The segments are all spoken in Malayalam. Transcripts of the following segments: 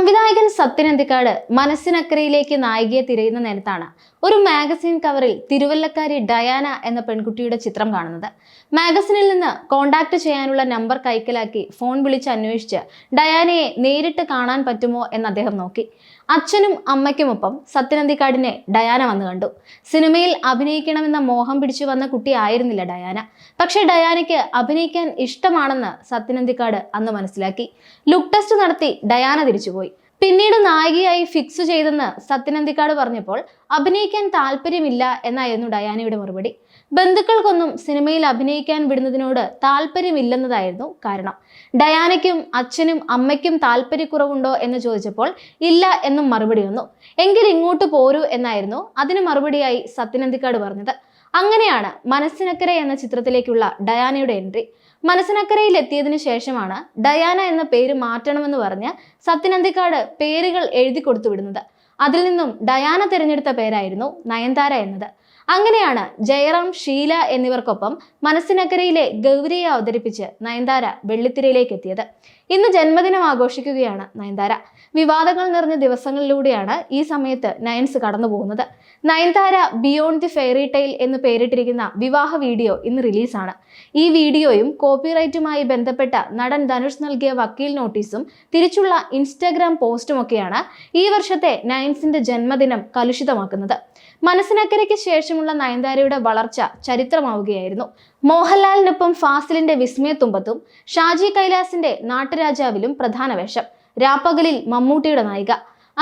സംവിധായകൻ സത്യൻ അന്തിക്കാട് മനസ്സിനക്കരയിലേക്ക് നായികയെ തിരയുന്ന നേരത്താണ് ഒരു മാഗസിൻ കവറിൽ തിരുവല്ലക്കാരി ഡയാന എന്ന പെൺകുട്ടിയുടെ ചിത്രം കാണുന്നത്. മാഗസിനിൽ നിന്ന് കോണ്ടാക്ട് ചെയ്യാനുള്ള നമ്പർ കൈക്കലാക്കി ഫോൺ വിളിച്ച് അന്വേഷിച്ച് ഡയാനയെ നേരിട്ട് കാണാൻ പറ്റുമോ എന്ന് അദ്ദേഹം നോക്കി. അച്ഛനും അമ്മയ്ക്കുമൊപ്പം സത്യനന്ദിക്കാടിനെ ഡയാന വന്നു കണ്ടു. സിനിമയിൽ അഭിനയിക്കണമെന്ന മോഹം പിടിച്ചു വന്ന കുട്ടി ആയിരുന്നില്ല ഡയാന. പക്ഷേ ഡയാനയ്ക്ക് അഭിനയിക്കാൻ ഇഷ്ടമാണെന്ന് സത്യനന്ദിക്കാട് അന്ന് മനസ്സിലാക്കി. ലുക്ക് ടെസ്റ്റ് നടത്തി ഡയാന തിരിച്ചുപോയി. പിന്നീട് നായികയായി ഫിക്സ് ചെയ്തെന്ന് സത്യനന്ദിക്കാട് പറഞ്ഞപ്പോൾ അഭിനയിക്കാൻ താല്പര്യമില്ല എന്നായിരുന്നു ഡയാനയുടെ മറുപടി. ബന്ധുക്കൾക്കൊന്നും സിനിമയിൽ അഭിനയിക്കാൻ വിടുന്നതിനോട് താല്പര്യമില്ലെന്നതായിരുന്നു കാരണം. ഡയാനയ്ക്കും അച്ഛനും അമ്മയ്ക്കും താല്പര്യക്കുറവുണ്ടോ എന്ന് ചോദിച്ചപ്പോൾ ഇല്ല എന്നും മറുപടി വന്നു. എങ്കിൽ ഇങ്ങോട്ട് പോരൂ എന്നായിരുന്നു അതിന് മറുപടിയായി സത്യനന്ദിക്കാട് പറഞ്ഞത്. അങ്ങനെയാണ് മനസ്സിനക്കര എന്ന ചിത്രത്തിലേക്കുള്ള ഡയാനയുടെ എൻട്രി. മനസ്സിനക്കരയിൽ എത്തിയതിനു ശേഷമാണ് ഡയാന എന്ന പേര് മാറ്റണമെന്ന് പറഞ്ഞ് സത്യനന്ദിക്കാട് പേരുകൾ എഴുതി കൊടുത്തു വിടുന്നത്. അതിൽ നിന്നും ഡയാന തിരഞ്ഞെടുത്ത പേരായിരുന്നു നയൻതാര എന്നത്. അങ്ങനെയാണ് ജയറാം ഷീല എന്നിവർക്കൊപ്പം മനസ്സിനക്കരയിലെ ഗൗരിയെ അവതരിപ്പിച്ച് നയൻതാര വെള്ളിത്തിരയിലേക്ക് എത്തിയത്. ഇന്ന് ജന്മദിനം ആഘോഷിക്കുകയാണ് നയൻതാര. വിവാദങ്ങൾ നിറഞ്ഞ ദിവസങ്ങളിലൂടെയാണ് ഈ സമയത്ത് നയൻസ് കടന്നു പോകുന്നത്. Nayanthara beyond the fairy tale എന്ന് പേരിട്ടിരിക്കുന്ന വിവാഹ വീഡിയോ ഇന്ന് റിലീസാണ്. ഈ വീഡിയോയും കോപ്പിറൈറ്റുമായി ബന്ധപ്പെട്ട നടൻ ധനുഷ് നൽകിയ വക്കീൽ നോട്ടീസും തിരിച്ചുള്ള ഇൻസ്റ്റാഗ്രാം പോസ്റ്റുമൊക്കെയാണ് ഈ വർഷത്തെ നയൻസിന്റെ ജന്മദിനം കലുഷിതമാക്കുന്നത്. മനസ്സിനക്കരയ്ക്ക് ശേഷമുള്ള നയൻതാരയുടെ വളർച്ച ചരിത്രമാവുകയായിരുന്നു. മോഹൻലാലിനൊപ്പം ഫാസിലിന്റെ വിസ്മയത്തുമ്പത്തും ഷാജി കൈലാസിന്റെ നാട്ടുരാജാവിലും പ്രധാന വേഷം. രാപ്പകലിൽ മമ്മൂട്ടിയുടെ നായിക.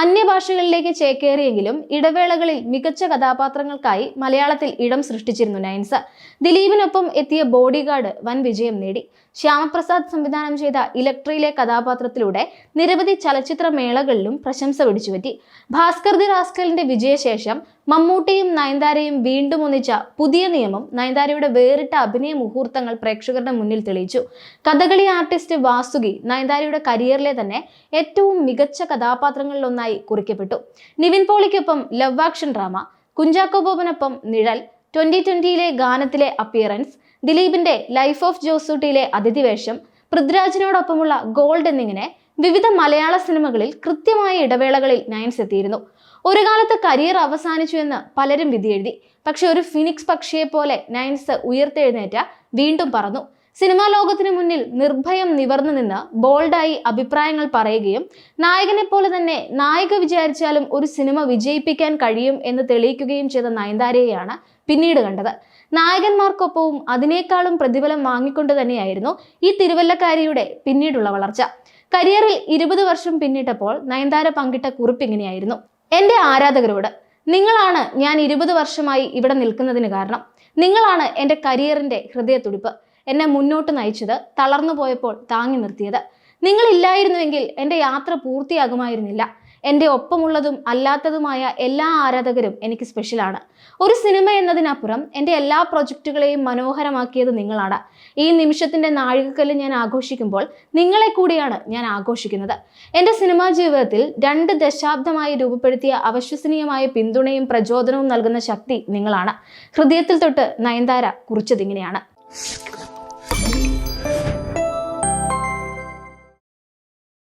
അന്യഭാഷകളിലേക്ക് ചേക്കേറിയെങ്കിലും ഇടവേളകളിൽ മികച്ച കഥാപാത്രങ്ങൾക്കായി മലയാളത്തിൽ ഇടം സൃഷ്ടിച്ചിരുന്നു നയൻസ്. ദിലീപിനൊപ്പം എത്തിയ ബോഡിഗാർഡ് വൻ വിജയം നേടി. ശ്യാമപ്രസാദ് സംവിധാനം ചെയ്ത ഇലക്ട്രിയിലെ കഥാപാത്രത്തിലൂടെ നിരവധി ചലച്ചിത്ര മേളകളിലും പ്രശംസ പിടിച്ചുപറ്റി. ഭാസ്കർ ദി റാസ്കലിന്റെ വിജയശേഷം മമ്മൂട്ടിയും നയൻതാരയും വീണ്ടും ഒന്നിച്ച പുതിയ നിയമം നയൻതാരയുടെ വേറിട്ട അഭിനയ മുഹൂർത്തങ്ങൾ പ്രേക്ഷകരുടെ മുന്നിൽ തെളിയിച്ചു. കഥകളി ആർട്ടിസ്റ്റ് വാസുകി നയൻതാരയുടെ കരിയറിലെ തന്നെ ഏറ്റവും മികച്ച കഥാപാത്രങ്ങളിലൊന്നായി കുറിക്കപ്പെട്ടു. നിവിൻ പോളിക്കൊപ്പം ലവ് ആക്ഷൻ ഡ്രാമ കുഞ്ചാക്കോ ബോബനൊപ്പം നിഴൽ ട്വന്റി ട്വന്റിയിലെ ഗാനത്തിലെ അപ്പിയറൻസ് ദിലീപിന്റെ ലൈഫ് ഓഫ് ജോസൂട്ടിയിലെ അതിഥിവേഷം പൃഥ്വിരാജിനോടൊപ്പമുള്ള ഗോൾഡ് എന്നിങ്ങനെ വിവിധ മലയാള സിനിമകളിൽ കൃത്യമായ ഇടവേളകളിൽ നയൻസ് എത്തിയിരുന്നു. ഒരു കാലത്ത് കരിയർ അവസാനിച്ചു എന്ന് പലരും വിധിയെഴുതി. പക്ഷെ ഒരു ഫിനിക്സ് പക്ഷിയെ പോലെ നയൻസ് ഉയർത്തെഴുന്നേറ്റ വീണ്ടും പറന്നു. സിനിമാ ലോകത്തിന് മുന്നിൽ നിർഭയം നിവർന്നു നിന്ന് ബോൾഡായി അഭിപ്രായങ്ങൾ പറയുകയും നായകനെ പോലെ തന്നെ നായിക വിചാരിച്ചാലും ഒരു സിനിമ വിജയിപ്പിക്കാൻ കഴിയും എന്ന് തെളിയിക്കുകയും ചെയ്ത നയൻതാരയെയാണ് പിന്നീട് കണ്ടത്. നായകന്മാർക്കൊപ്പവും അതിനേക്കാളും പ്രതിഫലം വാങ്ങിക്കൊണ്ട് തന്നെയായിരുന്നു ഈ തിരുവല്ലക്കാരിയുടെ പിന്നീടുള്ള വളർച്ച. കരിയറിൽ ഇരുപത് വർഷം പിന്നിട്ടപ്പോൾ നയൻതാര പങ്കിട്ട കുറിപ്പ് ഇങ്ങനെയായിരുന്നു. എന്റെ ആരാധകരോട് നിങ്ങളാണ് ഞാൻ ഇരുപത് വർഷമായി ഇവിടെ നിൽക്കുന്നതിന് കാരണം. നിങ്ങളാണ് എന്റെ കരിയറിന്റെ ഹൃദയത്തുടിപ്പ്. എന്നെ മുന്നോട്ട് നയിച്ചത് തളർന്നു പോയപ്പോൾ താങ്ങി നിർത്തിയത്. നിങ്ങളില്ലായിരുന്നുവെങ്കിൽ എന്റെ യാത്ര പൂർത്തിയാകുമായിരുന്നില്ല. എന്റെ ഒപ്പമുള്ളതും അല്ലാത്തതുമായ എല്ലാ ആരാധകരും എനിക്ക് സ്പെഷ്യലാണ് ഒരു സിനിമ എന്നതിനപ്പുറം എന്റെ എല്ലാ പ്രൊജക്റ്റുകളെയും മനോഹരമാക്കിയത് നിങ്ങളാണ്. ഈ നിമിഷത്തിന്റെ നാഴികക്കല്ല് ഞാൻ ആഘോഷിക്കുമ്പോൾ നിങ്ങളെ കൂടിയാണ് ഞാൻ ആഘോഷിക്കുന്നത്. എന്റെ സിനിമാ ജീവിതത്തിൽ രണ്ട് ദശാബ്ദമായി രൂപപ്പെടുത്തിയ അവിശ്വസനീയമായ പിന്തുണയും പ്രചോദനവും നൽകുന്ന ശക്തി നിങ്ങളാണ്. ഹൃദയത്തിൽ തൊട്ട് നയൻതാര കുറിച്ചതിങ്ങനെയാണ്.